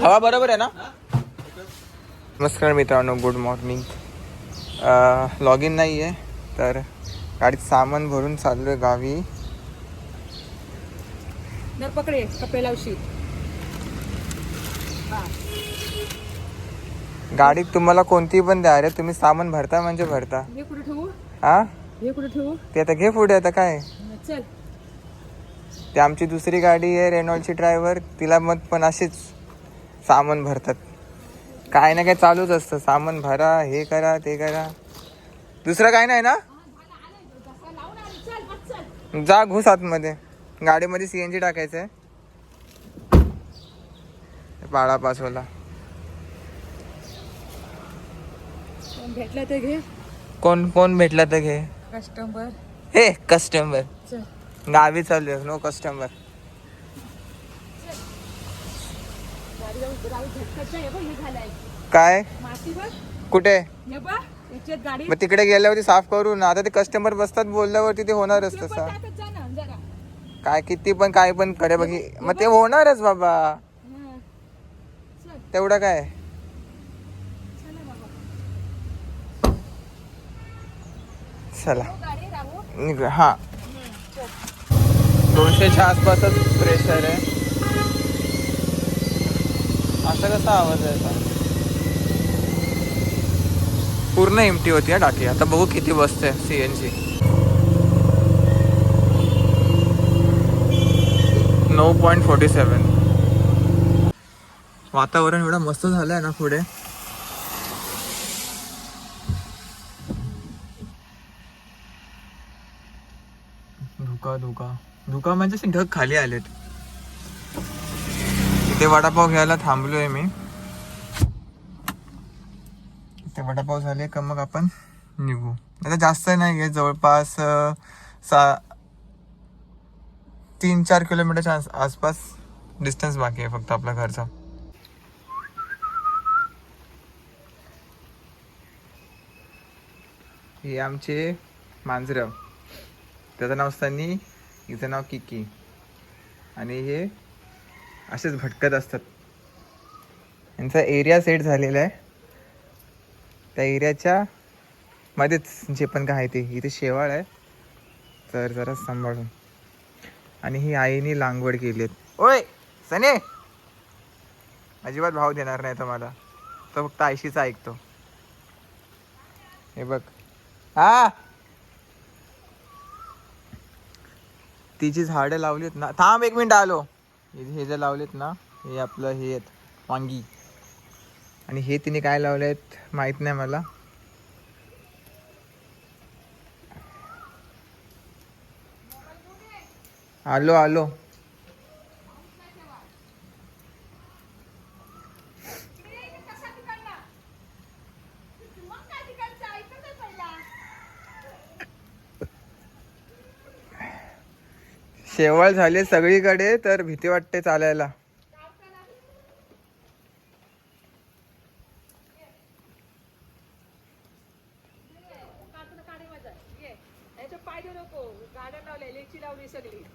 हवा बरोबर आहे ना? नमस्कार मित्रांनो गुड मॉर्निंग लॉग इन नाही आहे तर गाडीत सामान भरून चाललो आहे गावी पकडे कपडे लावशी गाडीत तुम्हाला कोणती पण द्या रे तुम्ही सामान भरता म्हणजे भरता. हे कुठे ठेवू? हा? हे कुठे ठेवू? ते आता घे पुढे आता काय? चल. ते आमची दुसरी गाडी आहे रेनॉल्डची ड्रायव्हर तिला मग पण अशीच सामान भरतात. काय ना काय चालूच असतं सामान भरा हे करा ते करा. दुसरं काय नाही ना? जा घुस आतमध्ये. गाडीमध्ये सी एन जी टाकायचं आहे पासवाला. कोण भेटलं ते घे? कोण कोण भेटला तर घे. कस्टमर हे कस्टमर गावी चालू आहे नो कस्टमर काय? कुठे? मग तिकडे गेल्यावरती साफ करू ना. आता ते कस्टमर बसतात बोलल्यावरती ते होणारच तसा. काय किती पण काय पण करे बघी. मग ते होणारच बाबा. तेवढं काय? चला. हा. दोनशेच्या आसपासच प्रेशर आहे. असा कसा आवाज आहे आता? पूर्ण एमटी होती हा टाकी. आता बघू किती बसते सी एन जी नऊ पॉईंट फोर्टी सेवन वातावरण एवढं मस्त झालं आहे ना पुढे? धुका धुका. धुका म्हणजे असे ढग खाली आलेत. इथे वडापाव घ्यायला थांबलोय मी. इथे वडापाव झाले का मग आपण निघू. आता जास्त नाही आहे जवळपास सा तीन चार किलोमीटरच्या आस- आसपास डिस्टन्स बाकी आहे फक्त आपल्या घरचा. हे आमचे मांजरं. त्याचं नाव असताना हिचं नाव किकी. आणि हे असेच भटकत असतात. यांचा एरिया सेट झालेला आहे. त्या एरियाच्या मध्येच जे पण काय आहे ते. इथे शेवाळ आहे. तर जरा सांभाळून. आणि ही आईने लागवड केली आहेत ओय सने! अजिबात भाव देणार नाही तो मला. तो फक्त आयशीचा ऐकतो. हे बघ. हा तिची झाडं लावलीत ना. थांब एक मिनिट आलो. हे हे जे लावलेत ना हे आपलं हे आहेत वांगी. आणि हे तिने काय लावलेत माहीत नाही मला. आलो आलो. शेवाळ झाले सगळीकडे तर भीती वाटते चालायला.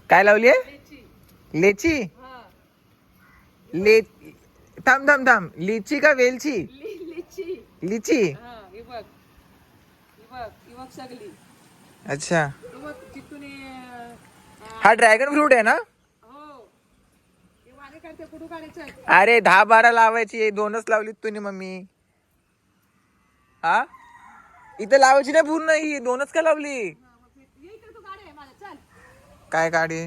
काय लावली लेची? हा ले थांब थांब थांब. लिची का वेलची? लिची. अच्छा. हे हे, हा ड्रॅगन फ्रूट आहे ना हो हे अरे दहा बारा लावायची. दोनच लावलीत तुम्ही मम्मी. हा? इथं लावायची नाही पूर्ण ही. दोनच का लावली? काय काढे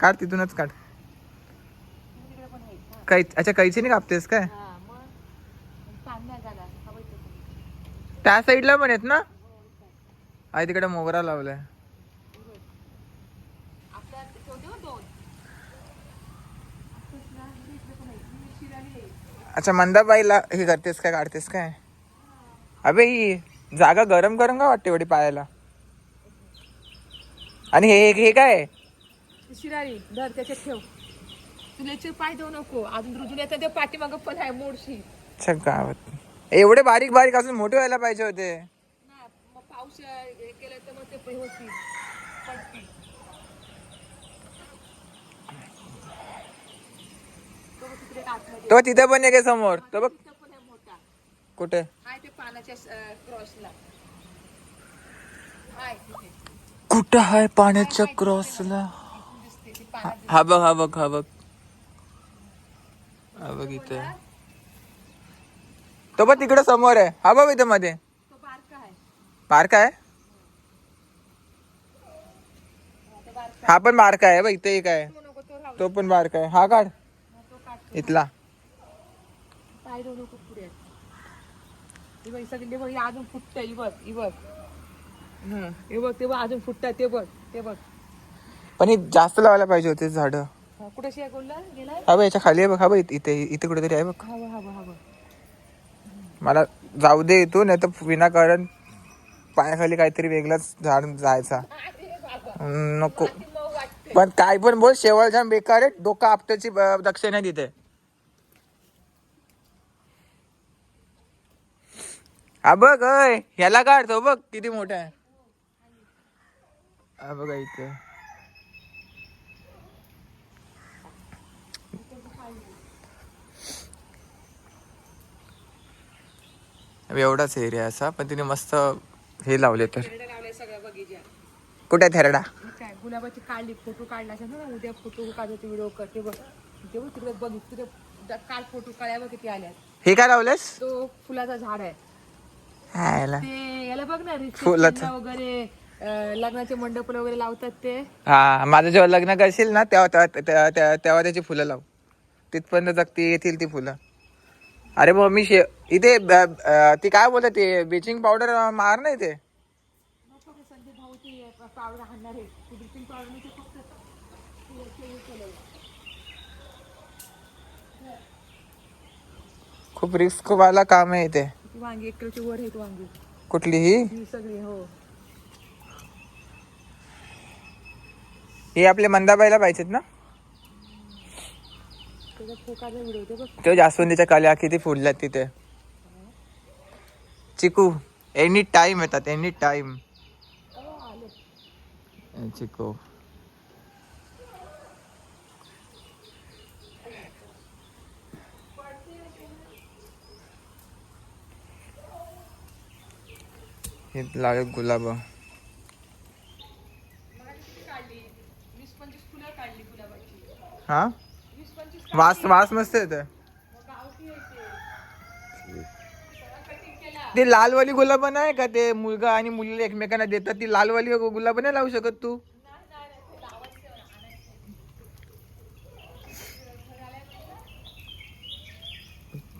काढ तिथूनच काढ. आहे हा. कै अच्छा कापतेस काय? हा ताण नाही हवं इथं. त्या साईडला पण आहेत ना? आहे तिकडे मोगरा लावलाय आपल्या ठेवते हो दोन आताच ना, इकडे पण आहे. ही शिराली आहे. अच्छा मंदाबाईला हे करतेस काय काढतेस काय? अबे ही जागा गरम गरम का वाटते एवढी पायाला? आणि हे हे- काय? शिराली धर त्याच्यात ठेव. तुला पाय देऊ नको. अजून रुजून येतात ते पाठीमागं पण आहे मोडशी. अच्छा गावात एवढे बारीक बारीक असून मोठे व्हायला पाहिजे होते. ना मग पाऊस केलं तर मग ते होती पडती तो तिथे पण एक आहे समोर? तो बघ. कुठे? हाय ते पानाच्या क्रॉसला. हाय तिथे. कुठं आहे पाण्याच्या क्रॉसला? हा बघ हा बघ हा बघ. हा बघ इथे. तो बघ तिकडे समोर आहे. हा बघ इथे मध्ये. तो बारका आहे. हा पण बारका आहे. बघ इथे एक आहे. तो पण बारका आहे. हा काढ. इथला. पाय पुढे हे बघ सगळे बघ हे अजून फुटतंय. ही बघ ही बघ. हं, हे बघ ते बघ अजून ते बघ ते बघ. पण हे जास्त लावायला पाहिजे होते झाड. हा, कुठे शिया बोलला गेलाय? हा बघ याच्या खाली आहे बघ हा बघ इथे- इथे इथे कुठेतरी आहे बघ. हा बघ हा बघ हा बघ. मला जाऊ दे इथून नाही तर विनाकारण पायाखाली काहीतरी वेगळाच झाड जायचा. हम्म, नको. ती पण काय पण बोल शेवळ जाम बेकार आहे. डोकं आपट्याची दक्षिण तिथे. हा बघ अय ह्याला काढतो बघ किती मोठा आहे. हा बघा इथे. एवढाच एरिया असा पण तिने मस्त हे लावले तर. कुठे थेरडा? काय गुलाबाची काढली फोटो काढला असेल ना उद्या फोटो काढायचे व्हिडिओ करते बघ. ते बघ तिकडे बघ तिकडे द- काल फोटो काढ्या बघ किती आल्यात. हे काय लावलेस तो फुलाचा झाड आहे. हायला. ते याला बघ ना फुलाचं. reception ला वगैरे अं, लग्नाचे मंडप वगैरे लावतात ते हा माझं जेव्हा लग्न करशील ना तेव्हा तेव्हा तेव्हा- तेव्हा तेव्हा त्याची फुलं लाव तिथपर्यंत जगती येतील ती फुलं अरे मग मी शे इथे ब- अं, ती काय बोलतात ते ब्लिचिंग पावडर मार हे केलंय. खूप रिस्क वाला काम आहे इथे ती वांगी एक किलोची वर आहेत वांगी. कुठलीही? ही सगळी हो. हे आपले मंदाबाईला पाहिजेत ना? त्याचा फोकाचा व्हिडिओ ते बघ. तो जास्वंदीच्या कल्या किती फुलल्यात तिथे. चिकू एनी टाइम येतात एनी टाइम हो चिकू. हे लाल गुलाब. हा? वास वास मस्त येत ते लालवाली गुलाब नाही का? ते मुलगा आणि मुलीला एकमेकांना देतात. ती लालवाली गुलाब नाही लावू शकत तू?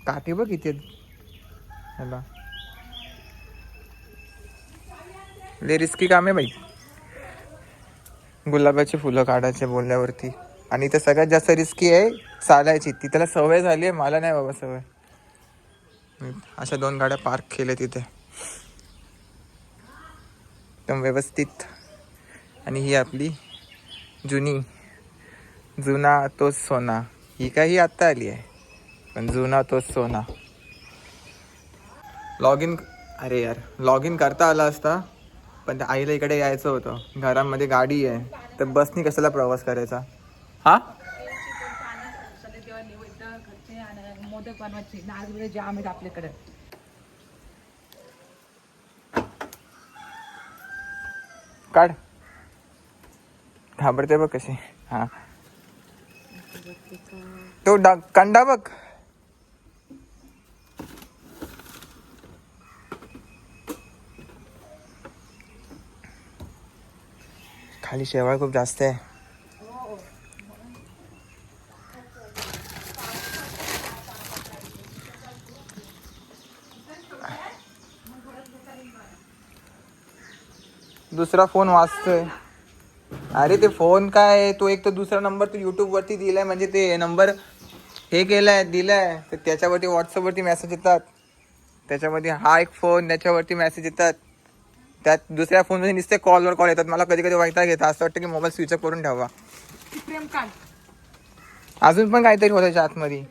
काटे बघ इथे. ह्याला. लय रिस्की काम आहे बाई. गुलाबाची फुलं काढायचे बोलल्यावरती. आणि ते सगळ्यात जास्त रिस्की आहे चालायची. ती त्याला सवय झाली आहे. मला नाही बाबा सवय. मी अशा दोन गाड्या पार्क केल्या तिथे. एकदम व्यवस्थित. आणि ही आपली जुनी. जुना तोच सोना. ही काही आत्ता आली आहे. पण जुना तोच सोना. लॉग इन अरे यार. लॉग इन करता आला असता. पण त्या आईला इकडे यायचं होतं. घरामध्ये गाडी आहे. तर बसनी कशाला प्रवास करायचा? हा? मोदक बनवायचे जाम आहेत आपल्याकडे काढ. घाबरते बघ कशी. हा. तो कंडा बघ. खाली शेवाळ खूप जास्त आहे. दुसरा फोन वाचतोय. अरे ते फोन काय तो एक तर दुसरा नंबर तू युट्यूब वरती दिलाय. म्हणजे ते नंबर हे केलाय दिलाय. तर त्याच्यावरती व्हॉट्सअपवरती मेसेज येतात. त्याच्यामध्ये हा एक फोन त्याच्यावरती मेसेज येतात. त्यात दुसऱ्या फोनमध्ये नुसते कॉलवर कॉल येतात. मला कधी कधी वाईटा घेतात असं वाटतं की मोबाईल स्विच ऑफ करून ठेवा. अजून पण काहीतरी होतं त्याच्या आतमध्ये हे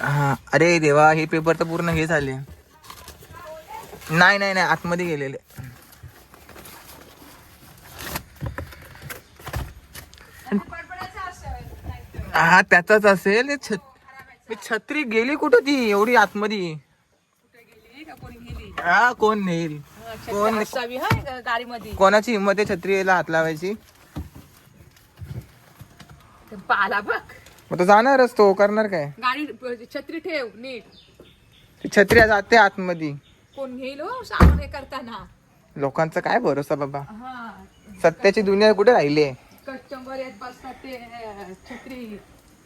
हा. अरे देवा हे पेपर तर पूर्ण हे झाले. नाही नाही नाही आतमध्ये गेलेले. हा त्याचाच असेल. छत छत्री गेली कुठं ती? एवढी आतमध्ये. हा कोण नेईल? कोण- गाडीमध्ये. कोणाची हिंमत आहे छत्रीला हात लावायची? पाला बघ. मग तो जाणारच तो करणार काय? गाडी छत्री ठेव नीट. छत्री जाते आतमध्ये. कोण घेईल हो सामान करताना? लोकांचा काय भरोसा बाबा? हा. सत्याची दुनिया कुठे राहिली आहे? कस्टमर येत बसतात ते छत्री.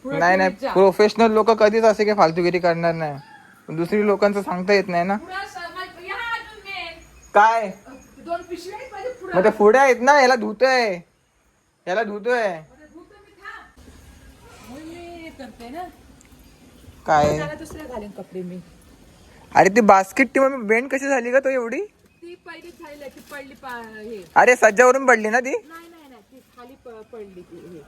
नाही नाही. प्रोफेशनल लोक कधीच असे काही फालतूगिरी करणार नाही. दुसरी लोकांचं सांगता येत नाही ना पुढं समा- या अजून main. काय? दोन पिशव्या आहेत माझ्या पुढं. मग ते पुढे आहेत ना याला धुतोय. याला धुतोय. मी, करते ना. काय? त्याला दुसऱ्या घालेन कपडे मी. अरे ती बास्केट टीम बेंड कशी झाली का तो एवढी? ती पहिली झाली ती पडली पा- हे. अरे सज्जावरून पडली ना ती? नाही नाही नाही ती खाली प- पडली ती हे.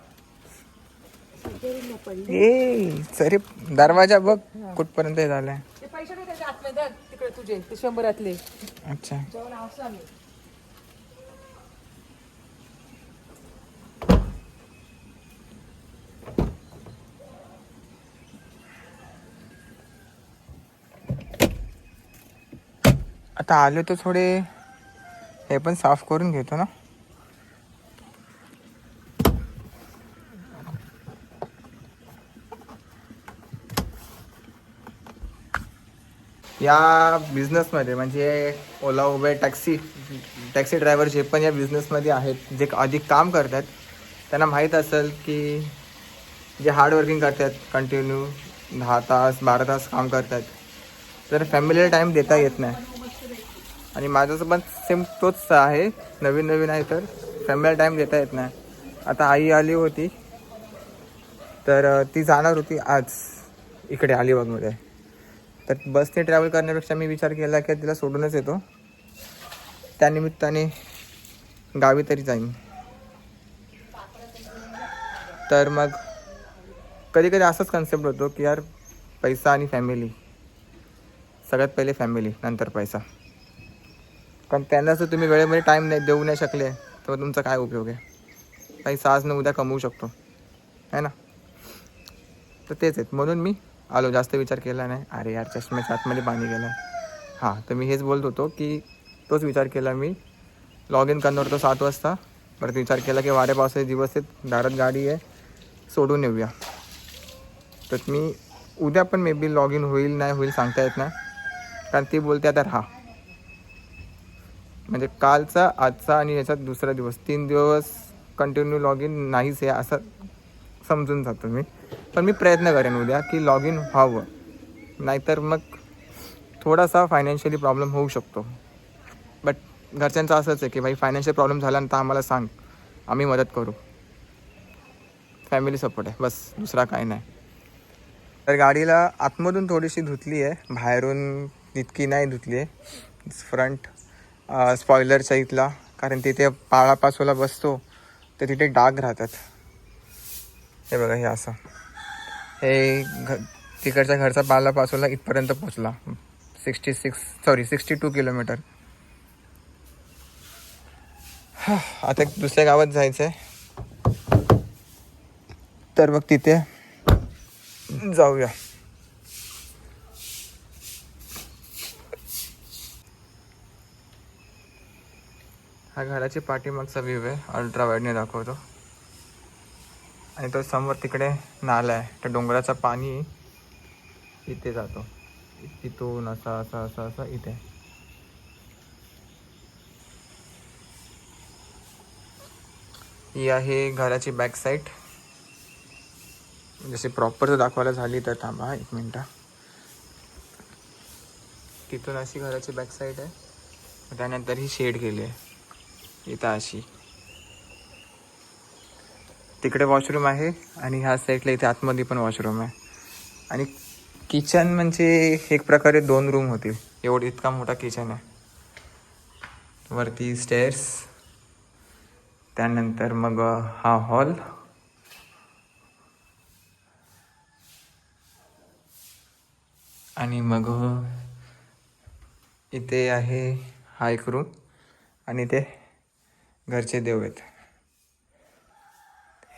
सज्जरीला पडली. ए सरे दरवाजा बघ कुठपर्यंत हे झालाय. ते पैसे काय त्याच्या आतमध्ये धर, तिकडे तुझे ते शंभरातले. अच्छा. आता आलो तर थोडे हे पण साफ करून घेतो ना. या बिझनेसमध्ये म्हणजे Ola Uber taxi taxi driver जे पण या बिझनेसमध्ये आहेत जे अधिक काम करतात त्यांना माहीत असेल की जे हार्डवर्किंग करतात कंटिन्यू दहा तास बारा तास काम करतात तर फॅमिलीला टाईम देता येत नाही. आणि माझं पण सेम तोच आहे नवीन नवीन आहे तर फॅमिलीला टाईम देता येत नाही. आता आई आली होती तर ती जाणार होती आज इकडे अलिबागमध्ये. तर बसने ट्रॅव्हल करण्यापेक्षा मी विचार केला की तिला सोडूनच येतो. त्यानिमित्ताने गावी तरी जाईन. तर मग कधी कधी असाच कन्सेप्ट होतो की यार पैसा आणि फॅमिली सगळ्यात पहिले फॅमिली नंतर पैसा. कारण त्यांना जर तुम्ही वेळेमध्ये टाईम नाही देऊ नाही शकले तर तुमचा काय उपयोग आहे? पैसा आज न उद्या कमवू शकतो. है ना? तर तेच आहेत. म्हणून मी आलो जास्त विचार केला नाही. अरे यार चष्म्याच्या आतमध्ये पाणी गेलं हां तर मी हेच बोलत होतो की तोच विचार केला मी. लॉग इन करणार होतो सात वाजता. परत विचार केला की वाऱ्या पावसाचे दिवस आहेत दारात गाडी आहे सोडून येऊया. तर मी उद्या पण मे बी लॉग इन होईल नाही होईल सांगता येत नाही. कारण ती बोलते आता हा म्हणजे कालचा आजचा आणि याचा दुसरा दिवस. तीन दिवस कंटिन्यू लॉग इन नाहीच आहे असं समजून जातो मी. पण मी प्रयत्न करेन उद्या की लॉग इन व्हावं. नाहीतर मग थोडासा फायनान्शियली प्रॉब्लेम होऊ शकतो. बट घरच्यांचं असंच आहे की भाई फायनान्शियल प्रॉब्लेम झाला तर आम्हाला सांग. आम्ही मदत करू. फॅमिली सपोर्ट आहे. बस दुसरा काय नाही. तर गाडीला आतमधून थोडीशी धुतली आहे. बाहेरून इतकी नाही धुतली आहे. फ्रंट स्पॉयलरच्या इथला. कारण तिथे पाळापासोला बसतो तर तिथे डाग राहतात. हे बघा हे असं. हे घ तिकडच्या घरचा पालापासोला इथपर्यंत पोचला. Sixty six sorry sixty two kilometre. आता एक दुसऱ्या गावात जायचं आहे तर मग तिथे जाऊया. हा घराची पाठीमागचा व्ह्यू आहे. अल्ट्रा वाईडने दाखवतो. आणि तो समोर तिकडे नाला आहे. त्या डोंगराचं पाणी इथे जातो. तिथून असा असा असा असा इथे. ही आहे घराची बॅक साईड जशी प्रॉपर जर दाखवायला झाली तर थांबा एक मिनटं. तिथून अशी घराची बॅक साईड आहे. त्यानंतर ही शेड केली आहे. इथं अशी. तिकडे वॉशरूम आहे आणि ह्या साईडला इथे आतमध्ये पण वॉशरूम आहे. आणि किचन म्हणजे एक प्रकारे दोन रूम होतील. एवढं इतका मोठा किचन आहे. वरती स्टेअर्स त्यानंतर मग हा हॉल आणि मग इथे आहे हा एक रूम आणि ते घरचे देव आहेत.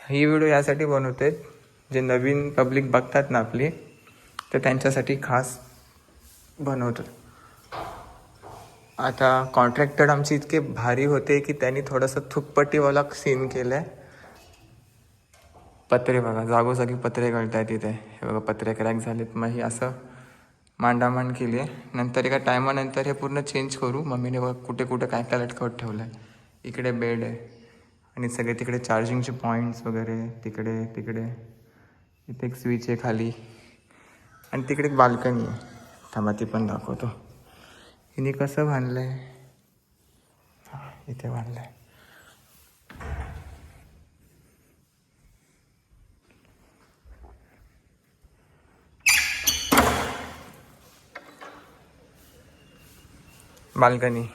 ही व्हिडिओ यासाठी बनवते जे नवीन पब्लिक बघतात ना आपली तर त्यांच्यासाठी खास बनवतो आता कॉन्ट्रॅक्टर आमचे इतके भारी होते की त्यांनी थोडंसं थुकपट्टीवाला सीन केलं आहे पत्रे बघा जागोजागी पत्रे गळत आहेत तिथे. हे बघा पत्रे क्रॅक झालेत. मग ही असं मांडामांड केली आहे नंतर एका टायमानंतर हे पूर्ण चेंज करू. मम्मीने बघ कुठे कुठे काय काय लटकवत ठेवलं आहे इकडे बेड आहे. आणि सगळे तिकडे चार्जिंगचे पॉईंट्स वगैरे तिकडे तिकडे. इथे एक स्विच आहे खाली. आणि तिकडे एक बाल्कनी आहे. थांबा ती पण दाखवतो. हिने कसं बांधलं आहे इथे बांधलं आहे बाल्कनी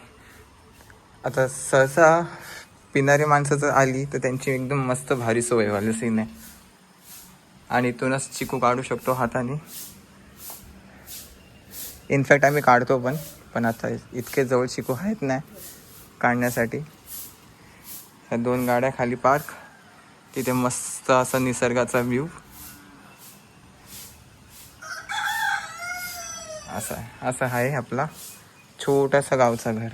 आता सहसा पिणारी माणसं जर आली तर त्यांची एकदम मस्त भारी सवय व्हायला सीन आहे. आणि इथूनच चिकू काढू शकतो हाताने. इनफॅक्ट आम्ही काढतो पण पण आता इतके जवळ चिकू आहेत नाही काढण्यासाठी. ह्या दोन गाड्या खाली पार्क तिथे मस्त असा निसर्गाचा व्ह्यू असा आहे असं आहे आपला छोटासा गावचा घर.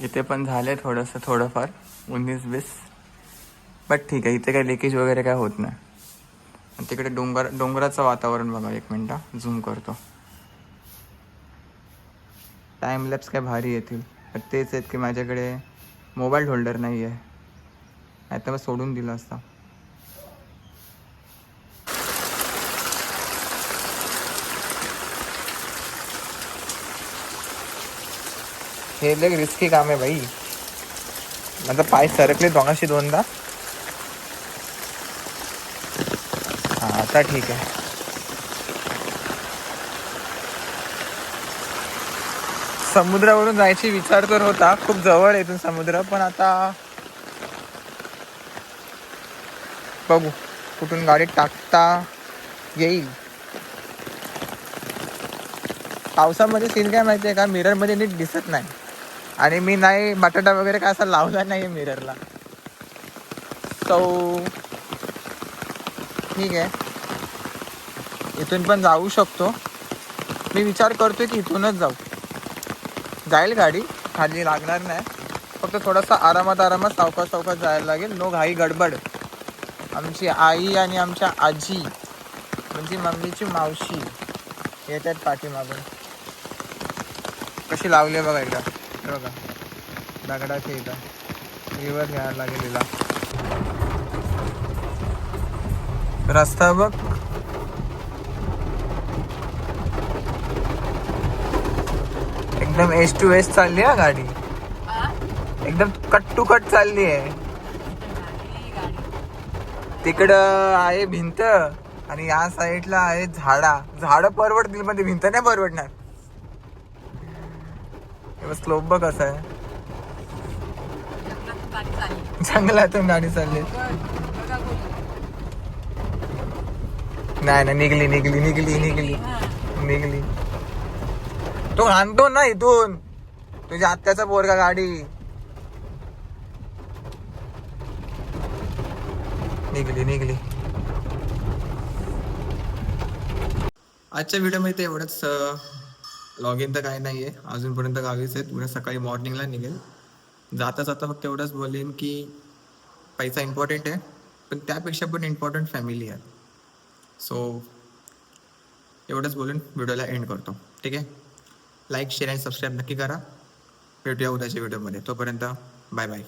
इथे पण झाले थोडंसं थोडंफार. उन्नीस वीस. बट ठीक आहे इथे काही लिकेज वगैरे काय होत नाही. आणि तिकडे डोंगर डोंगराचं वातावरण बघा एक मिनटं झूम करतो. टाईम लॅप्स काय भारी येतील. पण तेच आहेत की माझ्याकडे मोबाईल होल्डर नाही आहे नाही तर मग सोडून दिलं असता. हे लय रिस्की काम आहे भाई. माझा पाय सरकले दोघांशी दोनदा. हा आता ठीक आहे. समुद्रावरून जायची विचार तर होता. खूप जवळ आहे इथून समुद्र पण आता बघू. कुठून गाडी टाकता येईल. पावसामध्ये सीन काय माहिती आहे का? मिररमध्ये नीट दिसत नाही. आणि मी नाही बटाटा वगैरे काय असा लावला नाही मिररला सो ठीक आहे. इथून पण जाऊ शकतो. मी विचार करतो की इथूनच जाऊ. जाईल गाडी खाली लागणार नाही. फक्त थोडासा आरामात आरामात सावकाश सावकाश जायला लागेल. नो घाई गडबड. आमची आई आणि आमच्या आजी म्हणजे मम्मीची मावशी येतात पाठीमागून. कशी लावली बघा एकदा. हे बघा. दगडाची इथं. रिवर घ्यायला लागेल तिला रस्ता बघ. एकदम एस टू एस चालली आहे गाडी. एकदम कट टू कट चालली आहे. तिकडं आहे भिंत आणि या साईडला आहे झाडा. झाड परवडतील पण ती भिंत नाही परवडणार. स्लोप बघ कसा आहे. जंगलातून गाडी चालली. नाही नाही निघली निघली निघली निघली निघली. तो आणतो ना इथून. तुझ्या आत्याचा पोरगा गाडी. निघली निघली. आजच्या व्हिडिओमध्ये एवढंच लॉग इन तर काही नाही आहे अजूनपर्यंत गावीच आहेत. उद्या सकाळी मॉर्निंगला निघेल. जाता जाता फक्त एवढंच बोलेन की पैसा इम्पॉर्टंट आहे. पण त्यापेक्षा पण इम्पॉर्टंट फॅमिली आहे. सो एवढंच बोलून व्हिडिओला एंड करतो. ठीक आहे? लाईक शेअर आणि सबस्क्राईब नक्की करा. भेटूया उद्याच्या व्हिडिओमध्ये तोपर्यंत बाय बाय